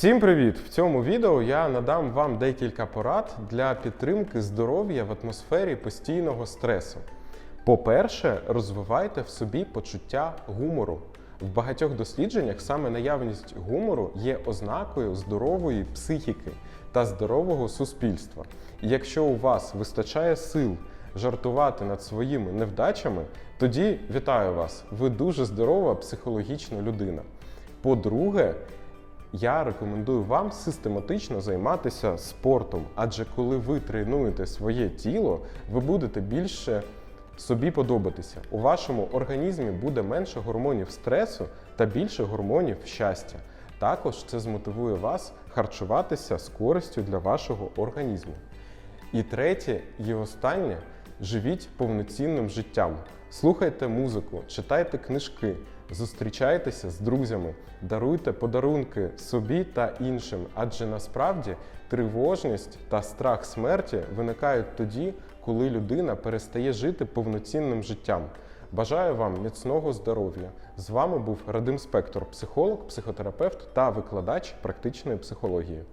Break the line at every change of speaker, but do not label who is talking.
Всім привіт! В цьому відео я надам вам декілька порад для підтримки здоров'я в атмосфері постійного стресу. По-перше, розвивайте в собі почуття гумору. В багатьох дослідженнях саме наявність гумору є ознакою здорової психіки та здорового суспільства. І якщо у вас вистачає сил жартувати над своїми невдачами, тоді вітаю вас! Ви дуже здорова психологічна людина. По-друге, я рекомендую вам систематично займатися спортом, адже коли ви тренуєте своє тіло, ви будете більше собі подобатися. У вашому організмі буде менше гормонів стресу та більше гормонів щастя. Також це змотивує вас харчуватися з користю для вашого організму. І третє і останнє живіть повноцінним життям. Слухайте музику, читайте книжки, зустрічайтеся з друзями, даруйте подарунки собі та іншим, адже насправді тривожність та страх смерті виникають тоді, коли людина перестає жити повноцінним життям. Бажаю вам міцного здоров'я! З вами був Радим Спектор, психолог, психотерапевт та викладач практичної психології.